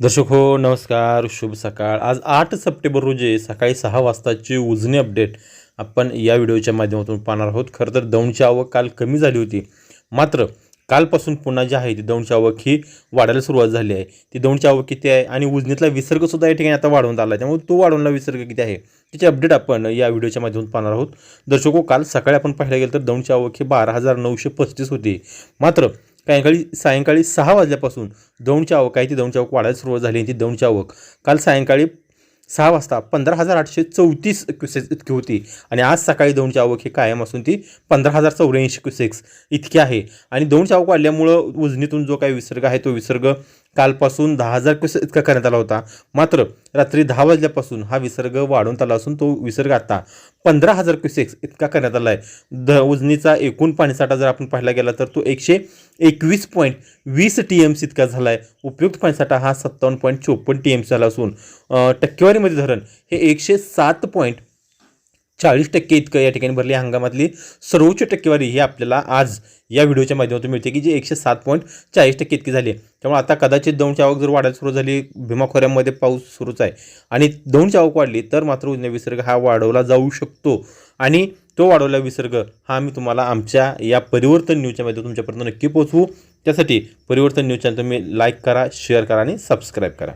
दर्शक हो नमस्कार शुभ सकाळ. आज आठ सप्टेंबर रोजी सकाळी सहा वाजताची उजनी अपडेट आपण या व्हिडिओच्या माध्यमातून पाहणार आहोत. खरं तर दौंडची आवक काल कमी झाली होती. मात्र कालपासून पुन्हा जी आहे ती दौंडची आवक ही वाढायला सुरुवात झाली आहे. ती दौंडची आवक किती आहे आणि उजनीतला विसर्गसुद्धा या ठिकाणी आता वाढवण्यात आला आहे. त्यामुळे तो वाढवणारा विसर्ग किती आहे त्याची अपडेट आपण या व्हिडिओच्या माध्यमातून पाहणार आहोत. दर्शको हो, काल सकाळी आपण पाहायला गेलं तर दौंडची आवक ही बारा हजार नऊशे पस्तीस होती. मात्र सायंकाळी सायंकाळी सहा वाजल्यापासून दौंडची आवक आहे. ती दौंडची आवक वाढायला सुरुवात झाली आणि ती दौंडची आवक काल सायंकाळी सहा वाजता पंधरा हजार आठशे चौतीस क्युसेक्स इतकी होती. आणि आज सकाळी दौंडची आवक ही कायम असून ती पंधरा हजार चौऱ्याऐंशी क्युसेक्स इतकी आहे. आणि दौंडची आवक वाढल्यामुळं उजनीतून जो काही विसर्ग आहे तो विसर्ग कालपासून दहा हजार क्युसेस इतका करण्यात आला होता. मात्र रात्री दहा वाजल्यापासून हा विसर्ग वाढवण्यात आला असून तो विसर्ग आता पंधरा हजार क्युसेक्स इतका करण्यात आला आहे द उजनीचा एकूण पाणीसाठा जर आपण पाहायला गेला तर तो एकशे एकवीस पॉईंट वीस टी एम सी इतका झाला आहे उपयुक्त पाणीसाठा हा सत्तावन्न पॉईंट चोपन्न टी एम सी झाला असून टक्केवारीमध्ये धरण हे एकशे सात पॉईंट चाळीस टक्के इतकं या ठिकाणी भरली हंगामातली सर्वोच्च टक्केवारी ही आपल्याला आज या व्हिडिओच्या माध्यमातून मिळते की जी एकशे सात पॉईंट चाळीस टक्के इतकी झाली आहे. त्यामुळे आता कदाचित दौंडची आवक जर वाढायला सुरू झाली भीमाखोऱ्यामध्ये पाऊस सुरूच आहे आणि दौंडची आवक वाढली तर मात्र उजने विसर्ग हा वाढवला जाऊ शकतो. आणि तो वाढवला विसर्ग हा मी तुम्हाला आमच्या या परिवर्तन न्यूजच्या माध्यमातून तुमच्यापर्यंत नक्की पोहोचवू. त्यासाठी परिवर्तन न्यूज चॅनल तुम्ही लाईक करा शेअर करा आणि सबस्क्राईब करा.